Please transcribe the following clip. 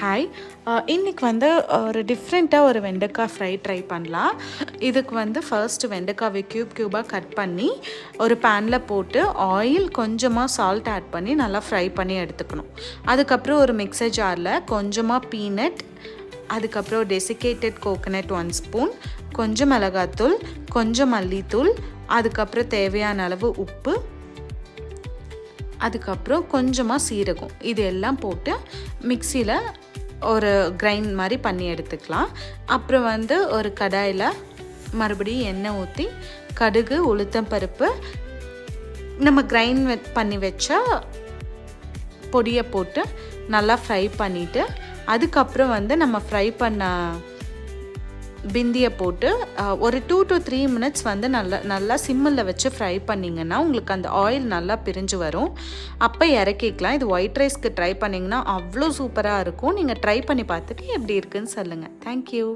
Hi uh, இன்றைக்கி வந்து ஒரு டிஃப்ரெண்ட்டாக ஒரு வெண்டைக்காய் ஃப்ரை ட்ரை பண்ணலாம். இதுக்கு வந்து ஃபர்ஸ்ட் வெண்டைக்காவை க்யூப் க்யூபாக கட் பண்ணி ஒரு பேனில் போட்டு ஆயில் கொஞ்சமாக சால்ட் ஆட் பண்ணி நல்லா ஃப்ரை பண்ணி எடுத்துக்கணும். அதுக்கப்புறம் ஒரு மிக்சர் ஜாரில் கொஞ்சமாக பீனட் அதுக்கப்புறம் டெசிகேட்டட் கோகனட் ஒன் ஸ்பூன் கொஞ்சம் மிளகாத்தூள் கொஞ்சம் மல்லித்தூள் அதுக்கப்புறம் தேவையான அளவு உப்பு அதுக்கப்புறம் கொஞ்சமாக சீரகம். இது எல்லாம் போட்டு மிக்சியில் ஒரு கிரைண்ட் மாதிரி பண்ணி எடுத்துக்கலாம். அப்புறம் வந்து ஒரு கடாயில் மறுபடியும் எண்ணெய் ஊற்றி கடுகு உளுத்தம் பருப்பு நம்ம கிரைண்ட் பண்ணி வச்ச பொடியை போட்டு நல்லா ஃப்ரை பண்ணிவிட்டு அதுக்கப்புறம் வந்து நம்ம ஃப்ரை பண்ண பிந்தியை போட்டு ஒரு டூ டு த்ரீ மினிட்ஸ் வந்து நல்லா நல்லா சிம்மில் வச்சு ஃப்ரை பண்ணிங்கன்னா உங்களுக்கு அந்த ஆயில் நல்லா பிரிஞ்சு வரும். அப்போ இறக்கிக்கலாம். இது ஒயிட் ரைஸ்க்கு ட்ரை பண்ணிங்கன்னா அவ்வளோ சூப்பராக இருக்கும். நீங்கள் ட்ரை பண்ணி பார்த்துட்டு எப்படி இருக்குன்னு சொல்லுங்கள் தேங்க்யூ